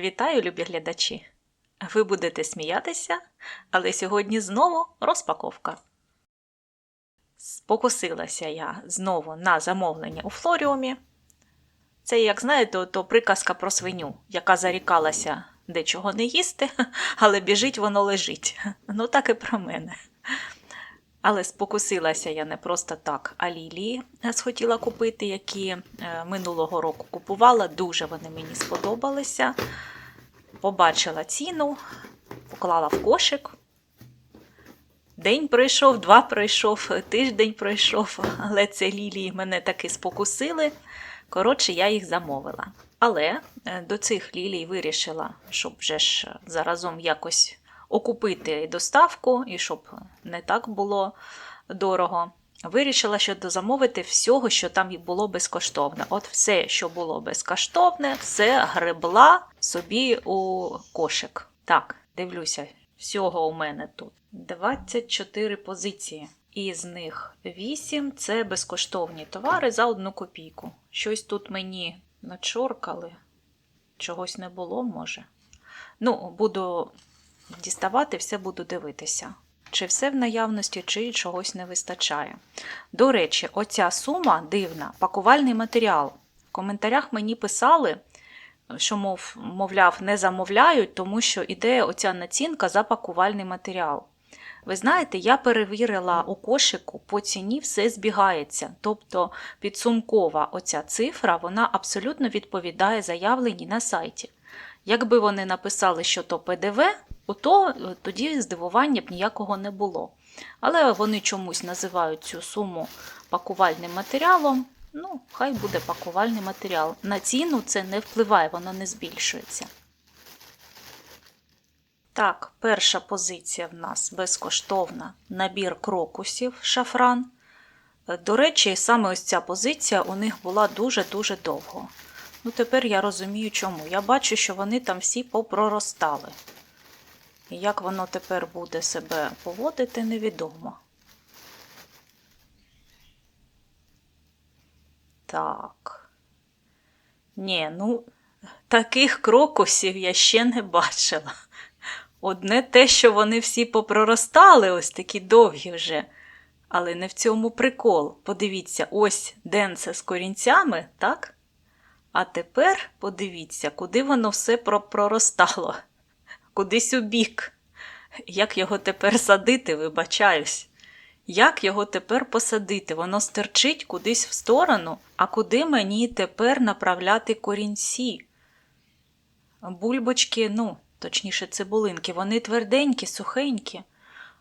Вітаю, любі глядачі! Ви будете сміятися, але сьогодні знову розпаковка. Спокусилася я знову на замовлення у Флоріумі. Це, як знаєте, то приказка про свиню, яка зарікалася дечого не їсти, але біжить воно лежить. Ну, так і про мене. Але спокусилася я не просто так, а лілії схотіла купити, які е, минулого року купувала. Дуже вони мені сподобалися. Побачила ціну, поклала в кошик. День пройшов, два пройшов, тиждень пройшов, але це лілії мене таки спокусили. Коротше, я їх замовила. Але е, до цих лілій вирішила, щоб вже ж заразом якось окупити доставку і щоб не так було дорого. Вирішила, що замовити всього, що там було безкоштовне. От все, що було безкоштовне, все гребла собі у кошик. Так, дивлюся, всього у мене тут 24 позиції. Із них 8 це безкоштовні товари за одну копійку. Щось тут мені начоркали, чогось не було, може. Ну, буду діставати, все буду дивитися. Чи все в наявності, чи чогось не вистачає. До речі, оця сума дивна, пакувальний матеріал. В коментарях мені писали, що, мов, мовляв, не замовляють, тому що іде оця націнка за пакувальний матеріал. Ви знаєте, я перевірила у кошику, по ціні все збігається. Тобто підсумкова оця цифра вона абсолютно відповідає заявленій на сайті. Якби вони написали, що то ПДВ, то тоді здивування б ніякого не було. Але вони чомусь називають цю суму пакувальним матеріалом. Ну, хай буде пакувальний матеріал. На ціну це не впливає, воно не збільшується. Так, перша позиція в нас безкоштовна набір крокусів шафран. До речі, саме ось ця позиція у них була дуже-дуже довго. Ну, тепер я розумію, чому. Я бачу, що вони там всі попроростали. І як воно тепер буде себе поводити, невідомо. Так. Ні, ну, таких крокусів я ще не бачила. Одне те, що вони всі попроростали, ось такі довгі вже. Але не в цьому прикол. Подивіться, ось денце з корінцями, так? А тепер подивіться, куди воно все проростало. Кудись у бік. Як його тепер садити, вибачаюсь. Як його тепер посадити? Воно стерчить кудись в сторону, а куди мені тепер направляти корінці? Бульбочки, ну, точніше, цибулинки, вони тверденькі, сухенькі,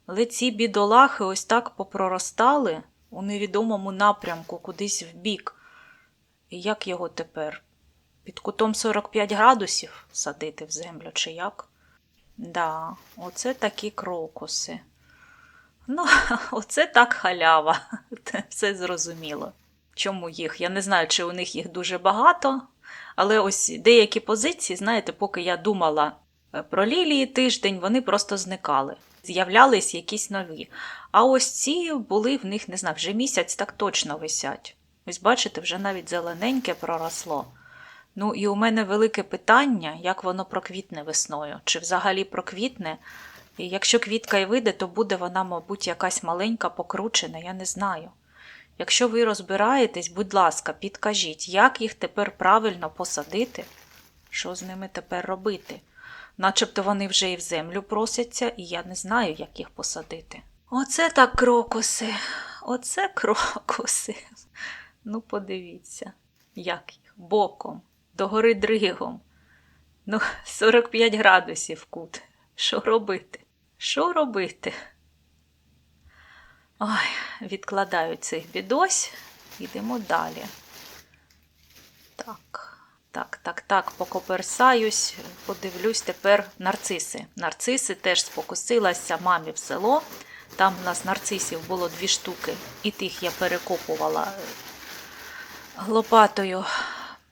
але ці бідолахи ось так попроростали у невідомому напрямку, кудись в бік. І як його тепер? Під кутом 45 градусів садити в землю, чи як? Да, оце такі крокуси. Ну, оце так халява. Все зрозуміло. Чому їх? Я не знаю, чи у них їх дуже багато, але ось деякі позиції, знаєте, поки я думала е, про лілії тиждень, вони просто зникали. З'являлись якісь нові. А ось ці були в них, не знаю, вже місяць так точно висять. Ось бачите, вже навіть зелененьке проросло. Ну і у мене велике питання, як воно проквітне весною, чи взагалі проквітне. І якщо квітка й вийде, то буде вона, мабуть, якась маленька, покручена, я не знаю. Якщо ви розбираєтесь, будь ласка, підкажіть, як їх тепер правильно посадити, що з ними тепер робити? Начебто вони вже і в землю просяться, і я не знаю, як їх посадити. Оце так крокуси, оце крокуси. Ну, подивіться, як їх боком догори дригом. Ну, 45 градусів кут. Що робити? Що робити? Ой, відкладаю цих бідось, йдемо далі. Так, так, так, так, покоперсаюсь, подивлюсь тепер нарциси. Нарциси теж спокусилася мамі в село. Там у нас нарцисів було дві штуки, і тих я перекопувала лопатою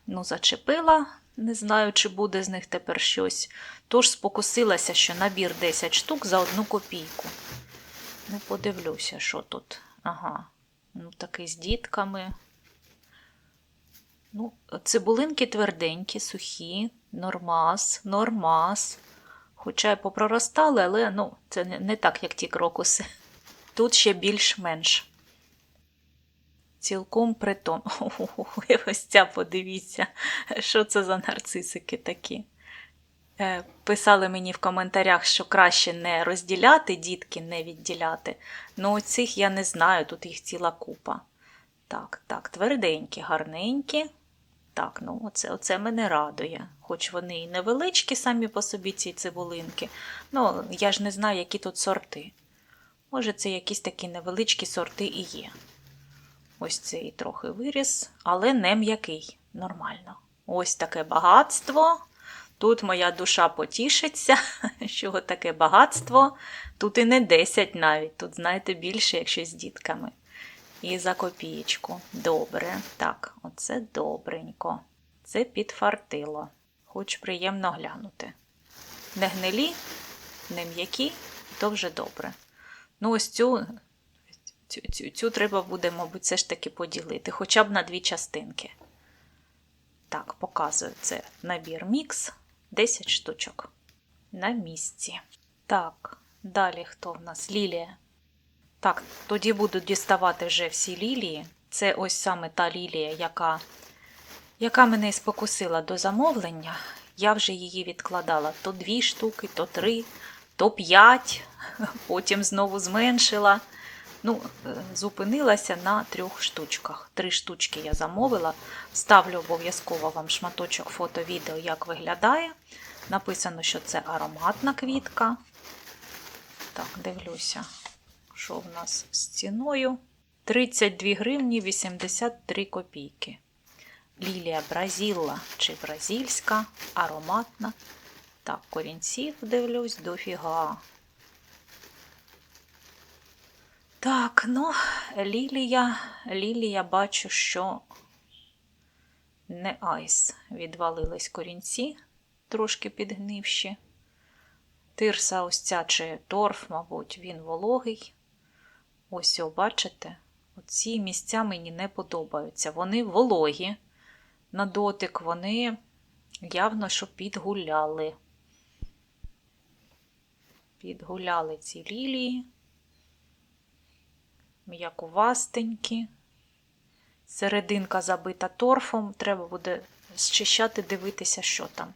ну, зачепила, не знаю, чи буде з них тепер щось. Тож спокусилася, що набір 10 штук за одну копійку. Ну, подивлюся, що тут. Ага. Ну, такий з дітками. Ну, цибулинки тверденькі, сухі, нормас, нормас. Хоча й попроростали, але ну, це не, не так, як ті крокуси. Тут ще більш-менш. Цілком притом. Ось ця подивіться, що це за нарцисики такі. Е, Писали мені в коментарях, що краще не розділяти дітки, не відділяти. Ну, цих я не знаю, тут їх ціла купа. Так, так, тверденькі, гарненькі. Так, ну оце, оце мене радує. Хоч вони і невеличкі самі по собі, ці цибулинки. Ну, я ж не знаю, які тут сорти. Може, це якісь такі невеличкі сорти і є. Ось цей трохи виріс, але не м'який. Нормально. Ось таке багатство. Тут моя душа потішиться, що таке багатство. Тут і не 10 навіть, тут, знаєте, більше, якщо з дітками. І за копієчку. Добре. Так, оце добренько. Це підфартило. Хоч приємно глянути. Не гнилі, не м'які, то вже добре. Ну, ось цю, цю, цю, цю треба буде, мабуть, все ж таки поділити, хоча б на дві частинки. Так, показую це набір мікс. 10 штучок. На місці. Так, далі хто в нас? Лілія. Так, тоді буду діставати вже всі лілії. Це ось саме та лілія, яка, яка мене спокусила до замовлення. Я вже її відкладала то дві штуки, то три, то п'ять, потім знову зменшила. Ну, е, зупинилася на трьох штучках. Три штучки я замовила. Ставлю обов'язково вам шматочок фото-відео, як виглядає. Написано, що це ароматна квітка. Так, дивлюся, що в нас з ціною. 32 гривні 83 копійки. Лілія Бразілла чи бразильська, ароматна. Так, корінців дивлюсь, дофіга. Так, ну, Лілія, Лілія бачу, що не айс. Відвалились корінці, трошки підгнивші. Тирса ось ця чи торф, мабуть, він вологий. Ось, о, бачите, оці місця мені не подобаються. Вони вологі. На дотик вони явно, що підгуляли. Підгуляли ці лілії м'якувастенькі. Серединка забита торфом, треба буде зчищати, дивитися, що там.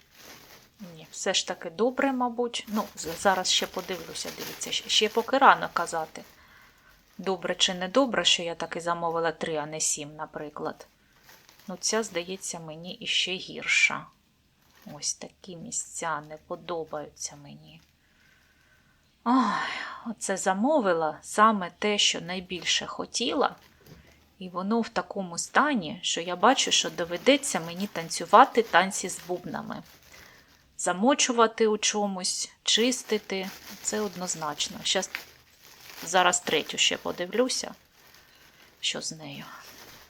Ні, все ж таки добре, мабуть. Ну, зараз ще подивлюся, дивіться, ще поки рано казати. Добре чи не добре, що я таки замовила 3, а не 7, наприклад. Ну, ця, здається, мені іще гірша. Ось такі місця не подобаються мені. Ой, оце замовила саме те, що найбільше хотіла, і воно в такому стані, що я бачу, що доведеться мені танцювати танці з бубнами. Замочувати у чомусь, чистити це однозначно. Щас, зараз третю ще подивлюся, що з нею.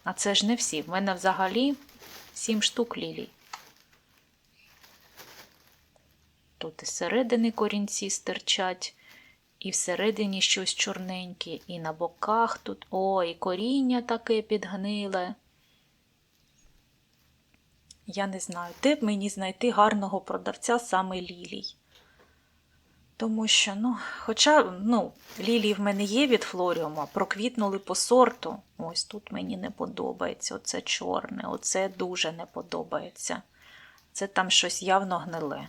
А це ж не всі. В мене взагалі сім штук лілій. Тут і середини корінці стирчать. І всередині щось чорненьке, і на боках тут. О, і коріння таке підгниле. Я не знаю, де б мені знайти гарного продавця саме лілій. Тому що, ну, хоча, ну, лілії в мене є від флоріума, проквітнули по сорту. Ось тут мені не подобається. Оце чорне, оце дуже не подобається. Це там щось явно гниле.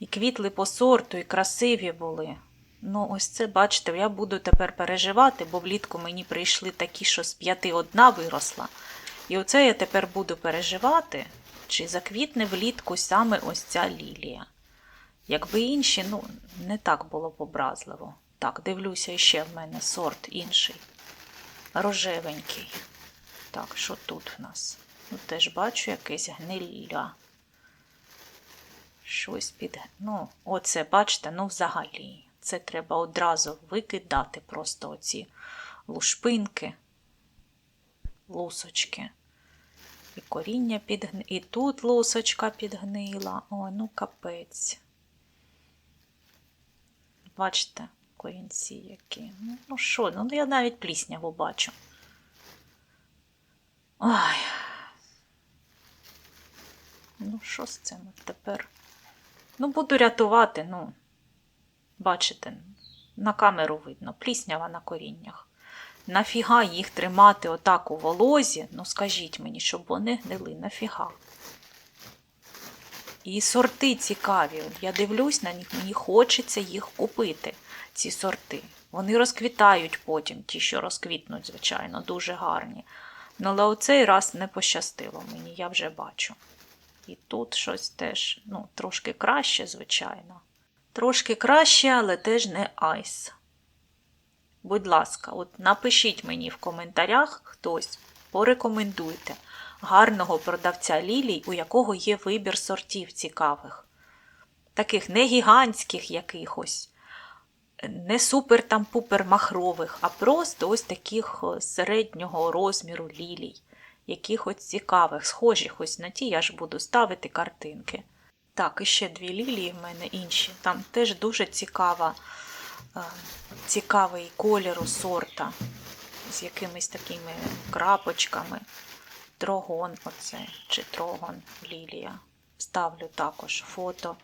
І квітли по сорту, і красиві були. Ну, ось це, бачите, я буду тепер переживати, бо влітку мені прийшли такі, що з п'яти одна виросла. І оце я тепер буду переживати, чи заквітне влітку саме ось ця лілія. Якби інші, ну, не так було образливо. Так, дивлюся, ще в мене сорт інший. Рожевенький. Так, що тут в нас? Ну, теж бачу якесь гнилля щось під. Ну, оце, бачите, ну взагалі. Це треба одразу викидати просто оці лушпинки, лусочки. І коріння підгни... І тут лусочка підгнила. Ой, ну капець. Бачите, корінці які. Ну що, ну я навіть плісняву бачу. Ой, Ну, що з цим тепер? Ну, буду рятувати, ну, бачите, на камеру видно, пліснява на коріннях. Нафіга їх тримати отак у волозі? Ну, скажіть мені, щоб вони гнили, нафіга. І сорти цікаві. Я дивлюсь на них, мені хочеться їх купити, ці сорти. Вони розквітають потім, ті, що розквітнуть, звичайно, дуже гарні. Ну, але оцей раз не пощастило мені, я вже бачу. І тут щось теж ну, трошки краще, звичайно. Трошки краще, але теж не айс. Будь ласка, от напишіть мені в коментарях хтось, порекомендуйте гарного продавця лілій, у якого є вибір сортів цікавих. Таких не гігантських якихось, не супер там пупер махрових, а просто ось таких е, середнього розміру лілій, якихось цікавих, схожих ось на ті, я ж буду ставити картинки. Так, і ще дві лілії в мене інші. Там теж дуже цікава, е, цікавий кольору сорта з якимись такими крапочками. Трогон, оце, чи трогон лілія. Ставлю також фото.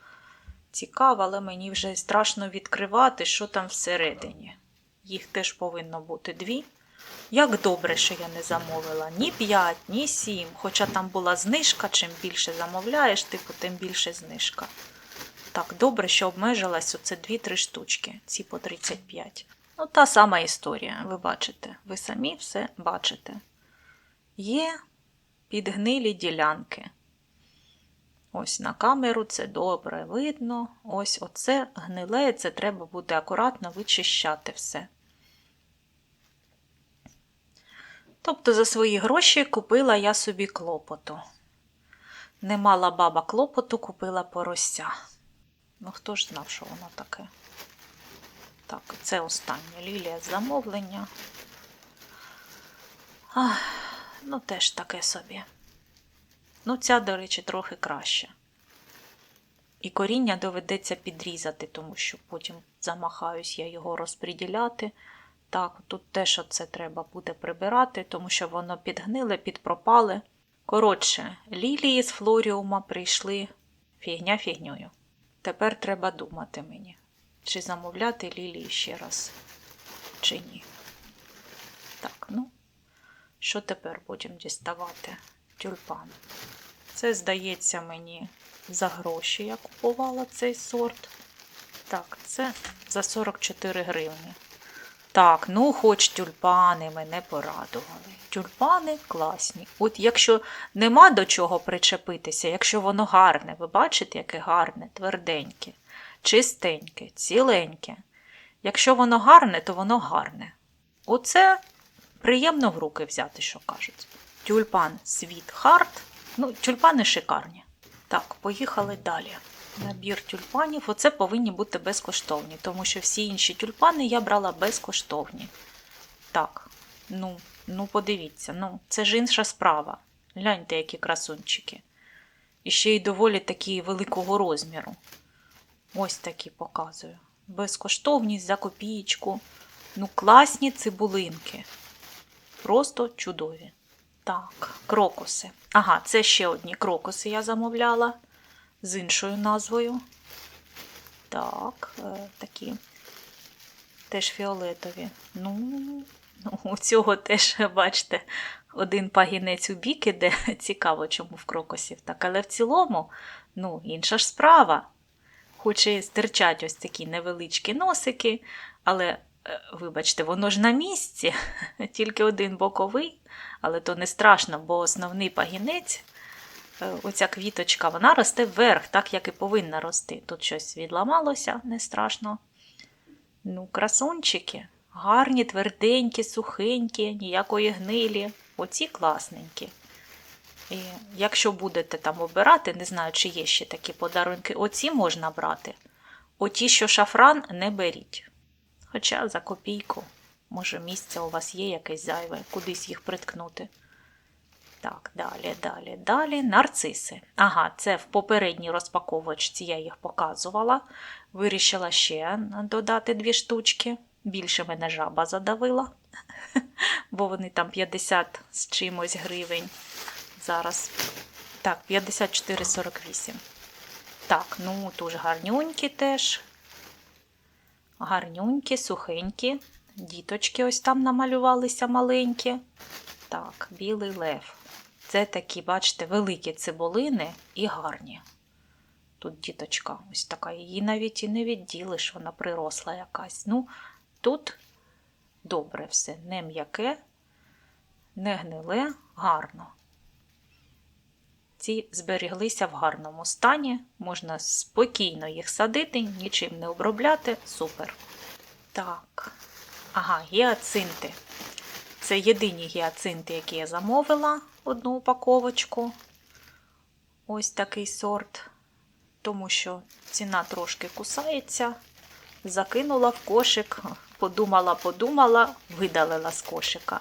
Цікаво, але мені вже страшно відкривати, що там всередині. Їх теж повинно бути дві. Як добре, що я не замовила ні 5, ні 7, хоча там була знижка, чим більше замовляєш, типу, тим більше знижка. Так, добре, що обмежилась оце 2-3 штучки, ці по 35. Ну, та сама історія, ви бачите. Ви самі все бачите. Є підгнилі ділянки. Ось на камеру це добре видно. Ось оце гниле, це треба буде акуратно вичищати все. Тобто за свої гроші купила я собі клопоту. Не мала баба клопоту, купила порося. Ну, хто ж знав, що воно таке? Так, це остання лілія замовлення. Ах, ну, теж таке собі. Ну, ця, до речі, трохи краще. І коріння доведеться підрізати, тому що потім замахаюсь я його розподіляти. Так, тут теж оце треба буде прибирати, тому що воно підгниле, підпропале. Коротше, лілії з флоріума прийшли фігня фігньою. Тепер треба думати мені, чи замовляти лілії ще раз, чи ні. Так, ну, що тепер будемо діставати? Тюльпан. Це, здається, мені за гроші я купувала цей сорт. Так, це за 44 гривні. Так, ну хоч тюльпани мене порадували. Тюльпани класні. От якщо нема до чого причепитися, якщо воно гарне, ви бачите, яке гарне, тверденьке, чистеньке, ціленьке. Якщо воно гарне, то воно гарне. Оце приємно в руки взяти, що кажуть. Тюльпан Світ Харт. Ну, тюльпани шикарні. Так, поїхали далі. Набір тюльпанів. Оце повинні бути безкоштовні, тому що всі інші тюльпани я брала безкоштовні. Так, ну, ну подивіться, ну, це ж інша справа. Гляньте, які красунчики. І ще й доволі такі великого розміру. Ось такі показую. Безкоштовність за копієчку. Ну, класні цибулинки. Просто чудові. Так, крокуси. Ага, це ще одні крокуси я замовляла з іншою назвою. Так, е, такі теж фіолетові. Ну, ну, у цього теж, бачите, один пагінець у бік іде. Цікаво, чому в крокусів так. Але в цілому, ну, інша ж справа. Хоч і стирчать ось такі невеличкі носики, але, е, вибачте, воно ж на місці, тільки один боковий, але то не страшно, бо основний пагінець оця квіточка, вона росте вверх, так як і повинна рости. Тут щось відламалося, не страшно. Ну, красунчики, гарні, тверденькі, сухенькі, ніякої гнилі. Оці класненькі. І якщо будете там обирати, не знаю, чи є ще такі подарунки, оці можна брати. Оті, що шафран, не беріть. Хоча за копійку, може, місце у вас є якесь зайве, кудись їх приткнути. Так, далі, далі, далі. Нарциси. Ага, це в попередній розпаковочці я їх показувала. Вирішила ще додати дві штучки. Більше мене жаба задавила, бо вони там 50 з чимось гривень. Зараз Так, 54,48. Так, ну дуже гарнюнькі теж. Гарнюнькі, сухенькі. Діточки ось там намалювалися маленькі. Так, білий лев. Це такі, бачите, великі цибулини і гарні. Тут діточка ось така, її навіть і не відділиш, вона приросла якась. Ну, тут добре все, не м'яке, не гниле, гарно. Ці зберіглися в гарному стані, можна спокійно їх садити, нічим не обробляти. Супер. Так, ага, гіацинти. Це єдині гіацинти, які я замовила одну упаковочку. Ось такий сорт, тому що ціна трошки кусається. Закинула в кошик, подумала, подумала, видалила з кошика.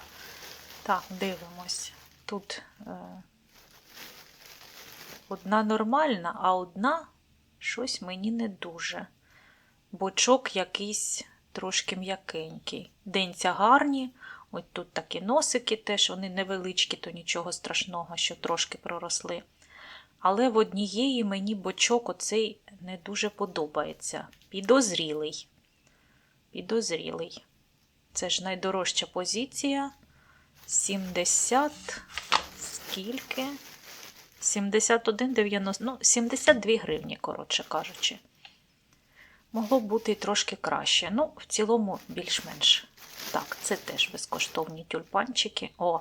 Так, дивимось. Тут е, одна нормальна, а одна щось мені не дуже. Бочок якийсь трошки м'якенький. Денця гарні. Ось тут такі носики теж, вони невеличкі, то нічого страшного, що трошки проросли. Але в однієї мені бочок оцей не дуже подобається. Підозрілий. Підозрілий. Це ж найдорожча позиція. 70. Скільки? 71,90. Ну, 72 гривні, коротше кажучи. Могло б бути трошки краще. Ну, в цілому, більш-менш. Так, це теж безкоштовні тюльпанчики. О,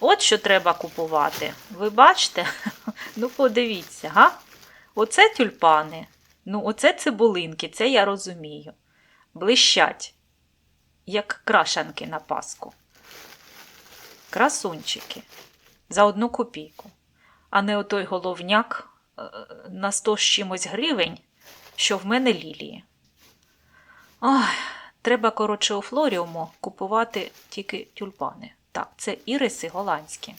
от що треба купувати. Ви бачите? Ну, подивіться, га? Оце тюльпани. Ну, оце цибулинки, це я розумію. Блищать, як крашанки на паску. Красунчики. За одну копійку. А не отой головняк е, на 100 з чимось гривень, що в мене лілії. Ой, треба, коротше, у флоріуму купувати тільки тюльпани. Так, це іриси голландські.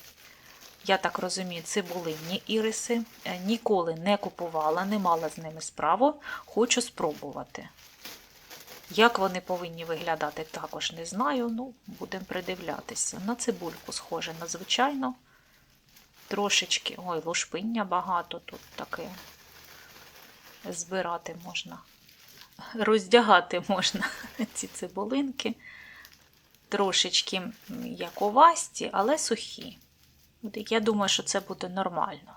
Я так розумію, цибулинні іриси. Е, Ніколи не купувала, не мала з ними справу. Хочу спробувати. Як вони повинні виглядати, також не знаю. Ну, будемо придивлятися. На цибульку схоже надзвичайно. Трошечки, ой, лушпиння багато тут таке. Збирати можна. Роздягати можна ці цибулинки. Трошечки як яковасті, але сухі. Я думаю, що це буде нормально.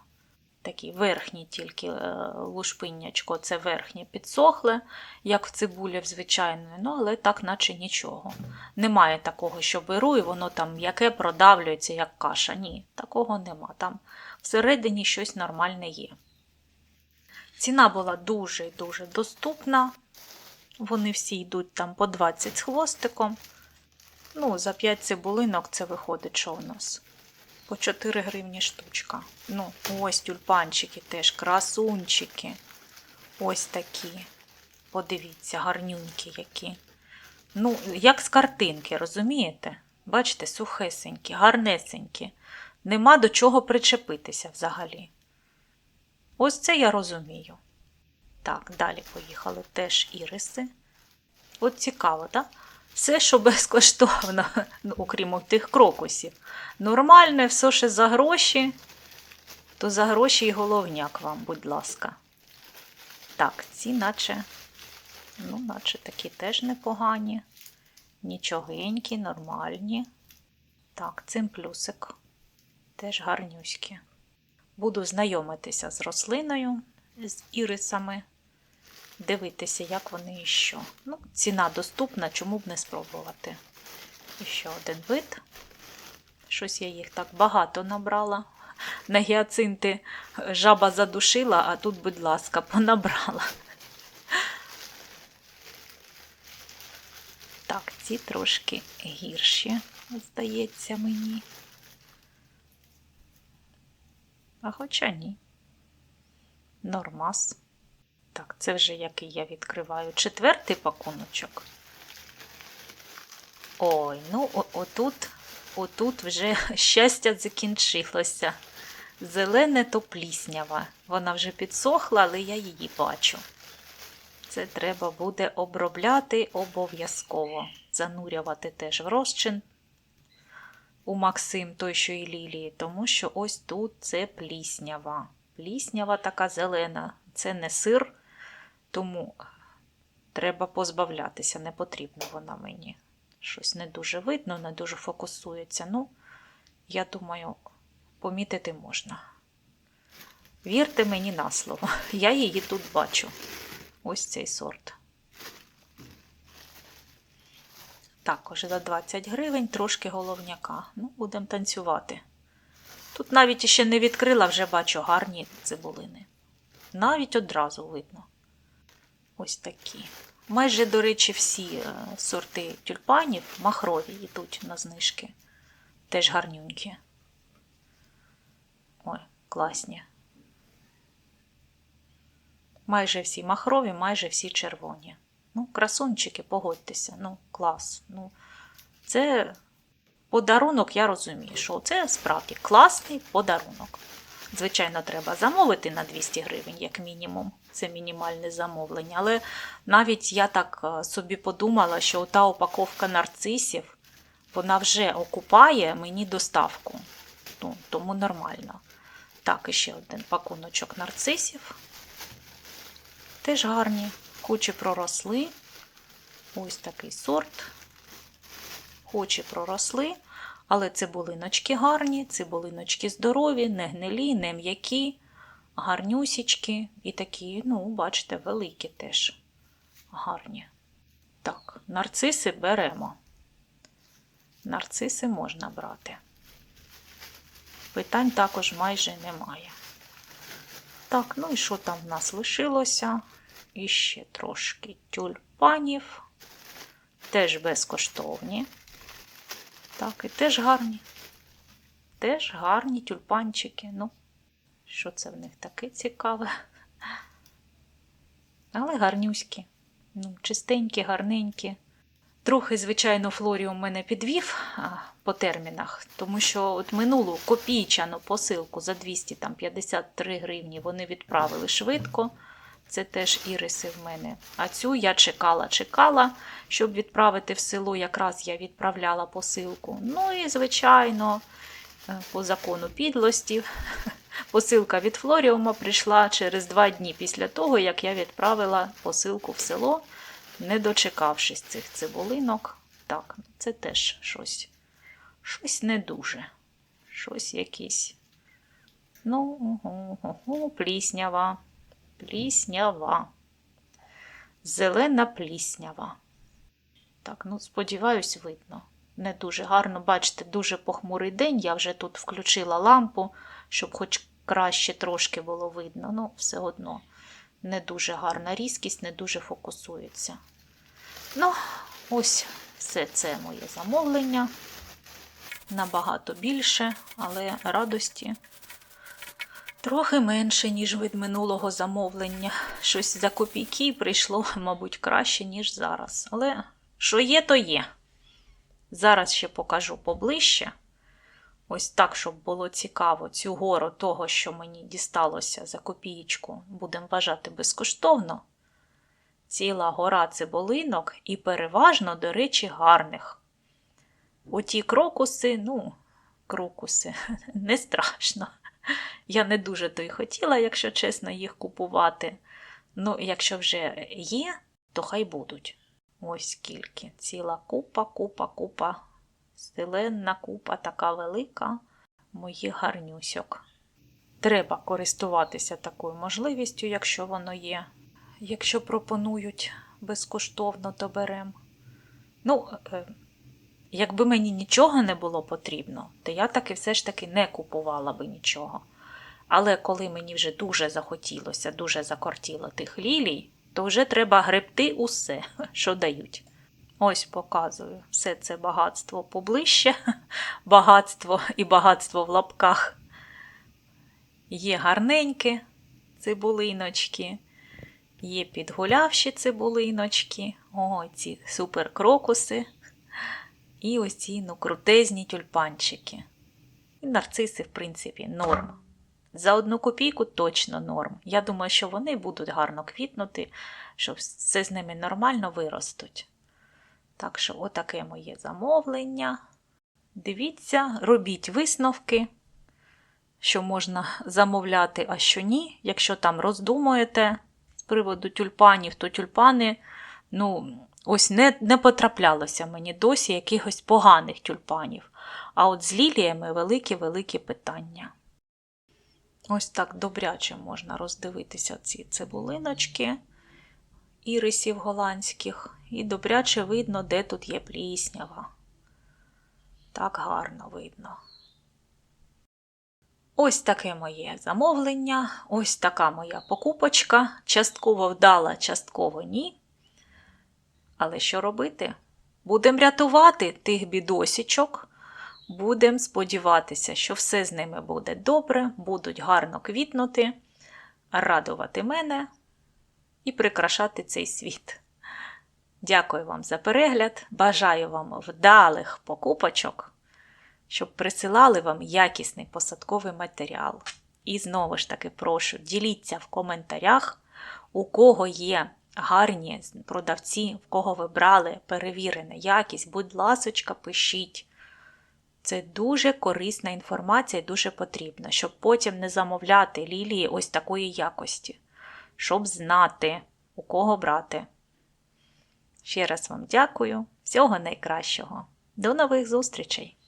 Такі верхні тільки е, лушпиннячко, це верхнє підсохле, як в цибулі звичайної, ну, але так, наче нічого. Немає такого, що беру, і воно там м'яке продавлюється, як каша. Ні, такого нема. Там всередині щось нормальне є. Ціна була дуже-дуже доступна. Вони всі йдуть там по 20 з хвостиком. Ну, за 5 цибулинок це виходить, що у нас? По 4 гривні штучка. Ну, ось тюльпанчики теж, красунчики. Ось такі. Подивіться, гарнюнькі які. Ну, як з картинки, розумієте? Бачите, сухесенькі, гарнесенькі. Нема до чого причепитися взагалі. Ось це я розумію. Так, далі поїхали теж іриси. От цікаво, так? Все, що безкоштовно, ну, окрім тих крокусів. Нормальне, все, що за гроші, то за гроші і головняк вам, будь ласка. Так, ці наче, ну, наче такі теж непогані. Нічогенькі, нормальні. Так, цим плюсик. Теж гарнюські. Буду знайомитися з рослиною, з ірисами дивитися, як вони і що. Ну, ціна доступна, чому б не спробувати. І ще один вид. Щось я їх так багато набрала. На гіацинти жаба задушила, а тут, будь ласка, понабрала. Так, ці трошки гірші, здається мені. А хоча ні. Нормас. Так, це вже який я відкриваю. Четвертий пакуночок. Ой, ну отут, отут вже щастя закінчилося. Зелене то пліснява. Вона вже підсохла, але я її бачу. Це треба буде обробляти обов'язково. Занурювати теж в розчин. у Максим той, що і Лілії, тому що ось тут це пліснява. Пліснява така зелена. Це не сир, тому треба позбавлятися, не потрібна вона мені. Щось не дуже видно, не дуже фокусується. Ну, я думаю, помітити можна. Вірте мені на слово, я її тут бачу. Ось цей сорт. Також за 20 гривень трошки головняка. Ну, будемо танцювати. Тут навіть ще не відкрила, вже бачу гарні цибулини. Навіть одразу видно. Ось такі. Майже, до речі, всі е, сорти тюльпанів махрові йдуть на знижки. Теж гарнюнькі. Ой, класні. Майже всі махрові, майже всі червоні. Ну, красунчики, погодьтеся, ну, клас. Ну, це подарунок, я розумію, що це справді класний подарунок. Звичайно, треба замовити на 200 гривень, як мінімум. Це мінімальне замовлення. Але навіть я так е, собі подумала, що та упаковка нарцисів, вона вже окупає мені доставку. Ну, тому нормально. Так, і ще один пакуночок нарцисів. Теж гарні. Кучі проросли. Ось такий сорт. Хоче проросли. Але цибулиночки гарні, цибулиночки здорові, не гнилі, не м'які, гарнюсічки і такі, ну, бачите, великі теж гарні. Так, нарциси беремо. Нарциси можна брати. Питань також майже немає. Так, ну і що там в нас лишилося? І ще трошки тюльпанів. Теж безкоштовні. Так, і теж гарні. Теж гарні тюльпанчики. Ну, що це в них таке цікаве? Але гарнюські. Ну, чистенькі, гарненькі. Трохи, звичайно, флоріум мене підвів а, по термінах, тому що от минулу копійчану посилку за 253 гривні вони відправили швидко. Це теж іриси в мене. А цю я чекала, чекала, щоб відправити в село. Якраз я відправляла посилку. Ну і, звичайно, е, по закону підлості, посилка від Флоріума прийшла через два дні після того, як я відправила посилку в село, не дочекавшись цих цибулинок. Так, це теж щось. Щось не дуже. Щось якесь. Ну, угу, угу, пліснява. Пліснява. Зелена пліснява. Так, ну, сподіваюсь, видно. Не дуже гарно, бачите, дуже похмурий день. Я вже тут включила лампу, щоб хоч краще трошки було видно. Ну, все одно не дуже гарна різкість, не дуже фокусується. Ну, ось все це моє замовлення. Набагато більше, але радості Трохи менше, ніж від минулого замовлення. Щось за копійки прийшло, мабуть, краще, ніж зараз. Але що є, то є. Зараз ще покажу поближче. Ось так, щоб було цікаво, цю гору того, що мені дісталося за копієчку, будемо вважати безкоштовно. Ціла гора цибулинок і переважно, до речі, гарних. Оті крокуси, ну, крокуси, не страшно. Я не дуже то й хотіла, якщо чесно, їх купувати. Ну, якщо вже є, то хай будуть. Ось скільки. Ціла купа, купа, купа, зеленна купа, така велика моїх гарнюсьок. Треба користуватися такою можливістю, якщо воно є. Якщо пропонують безкоштовно, то берем. Ну, е, Якби мені нічого не було потрібно, то я таки все ж таки не купувала би нічого. Але коли мені вже дуже захотілося, дуже закортіло тих лілій, то вже треба гребти усе, що дають. Ось показую все це багатство поближче, багатство і багатство в лапках. Є гарненькі цибулиночки, є підгулявші цибулиночки, о, ці суперкрокуси. І ось ці ну, крутезні тюльпанчики. І нарциси, в принципі, норм. За одну копійку точно норм. Я думаю, що вони будуть гарно квітнути, що все з ними нормально виростуть. Так що, отаке моє замовлення. Дивіться, робіть висновки, що можна замовляти, а що ні. Якщо там роздумуєте з приводу тюльпанів, то тюльпани, ну, ось не, не потраплялося мені досі якихось поганих тюльпанів. А от з ліліями великі-великі питання. Ось так добряче можна роздивитися ці цибулиночки ірисів голландських, і добряче видно, де тут є пліснява. Так гарно видно. Ось таке моє замовлення, ось така моя покупочка. Частково вдала, частково ні. Але що робити? Будемо рятувати тих бідосічок. Будемо сподіватися, що все з ними буде добре, будуть гарно квітнути, радувати мене і прикрашати цей світ. Дякую вам за перегляд. Бажаю вам вдалих покупочок, щоб присилали вам якісний посадковий матеріал. І знову ж таки прошу, діліться в коментарях, у кого є гарні продавці, в кого ви брали перевірену якість. Будь ласочка, пишіть. Це дуже корисна інформація і дуже потрібна, щоб потім не замовляти лілії ось такої якості, щоб знати, у кого брати. Ще раз вам дякую. Всього найкращого. До нових зустрічей!